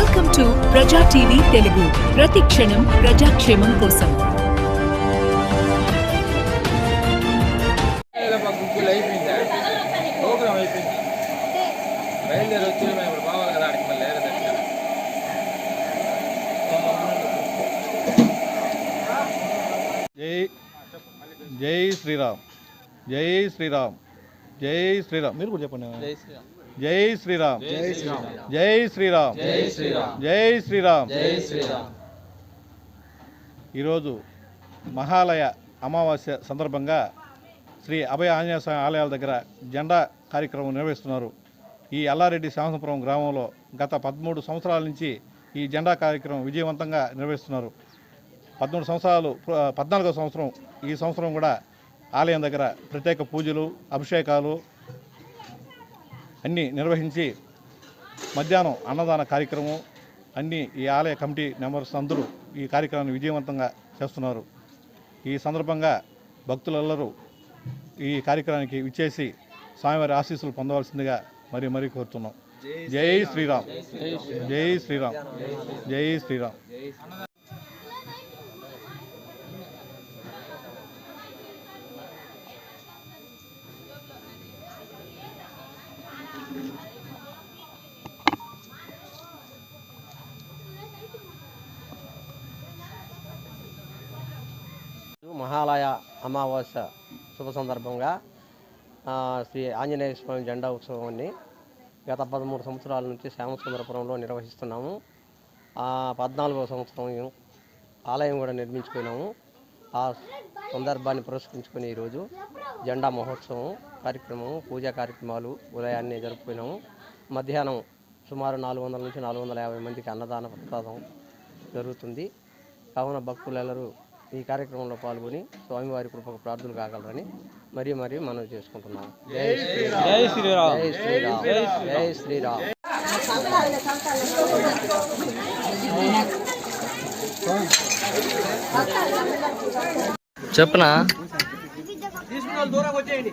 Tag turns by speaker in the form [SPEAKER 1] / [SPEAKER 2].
[SPEAKER 1] Welcome to Praja TV Telugu. ప్రతి క్షణం ప్రజాక్షేమం కోసం.
[SPEAKER 2] గుంపులు అయిపోయిందా? ప్రోగ్రామ్ అయిపోయింది? బయలుదేరి వచ్చి మేము ఇప్పుడు పోవాలి కదా ఆడికి మళ్ళీ వేరే దగ్గర
[SPEAKER 3] జై జై శ్రీరామ్. జై శ్రీరామ్. జై శ్రీరామ్. మీరు కూడా చెప్పండి. జై శ్రీరామ్. జై శ్రీరామ్. జై శ్రీరామ్.
[SPEAKER 2] జై శ్రీరామ్.
[SPEAKER 3] జై శ్రీరామ్.
[SPEAKER 2] జై శ్రీరామ్.
[SPEAKER 3] ఈరోజు మహాలయ అమావాస్య సందర్భంగా శ్రీ అభయ ఆంజనేయ స్వామి ఆలయాల దగ్గర జెండా కార్యక్రమం నిర్వహిస్తున్నారు. ఈ అల్లారెడ్డి శ్యామసపురం గ్రామంలో గత పదమూడు సంవత్సరాల నుంచి ఈ జెండా కార్యక్రమం విజయవంతంగా నిర్వహిస్తున్నారు. పదమూడు సంవత్సరాలు పద్నాలుగో సంవత్సరం ఈ సంవత్సరం కూడా ఆలయం దగ్గర ప్రత్యేక పూజలు అభిషేకాలు అన్నీ నిర్వహించి మధ్యాహ్నం అన్నదాన కార్యక్రమం అన్నీ ఈ ఆలయ కమిటీ మెంబర్స్ అందరూ ఈ కార్యక్రమాన్ని విజయవంతంగా చేస్తున్నారు. ఈ సందర్భంగా భక్తులందరూ ఈ కార్యక్రమానికి విచ్చేసి స్వామివారి ఆశీస్సులు పొందవలసిందిగా మరి మరీ కోరుతున్నాం. జై శ్రీరామ్. జై శ్రీరామ్. జై శ్రీరామ్.
[SPEAKER 4] మహాలయ అమావాస్య శుభ సందర్భంగా శ్రీ ఆంజనేయ స్వామి జెండా ఉత్సవాన్ని గత పదమూడు సంవత్సరాల నుంచి శ్యామసుందరపురంలో నిర్వహిస్తున్నాము. పద్నాలుగో సంవత్సరం ఆలయం కూడా నిర్మించుకున్నాము. ఆ సందర్భాన్ని పురస్కరించుకుని ఈరోజు జెండా మహోత్సవం కార్యక్రమం పూజా కార్యక్రమాలు ఉదయాన్నే జరుపుకున్నాము. మధ్యాహ్నం సుమారు నాలుగు వందల నుంచి నాలుగు వందల యాభై మందికి అన్నదాన ప్రసాదం జరుగుతుంది. కావున భక్తులెల్లరూ ఈ కార్యక్రమంలో పాల్గొని స్వామివారి కృపకు ప్రార్థనలు కాగలరని మరీ మరీ మనం చేసుకుంటున్నాం. జై శ్రీరామ్. జై శ్రీరామ్. జై శ్రీరామ్. దూరం
[SPEAKER 5] వచ్చేయండి.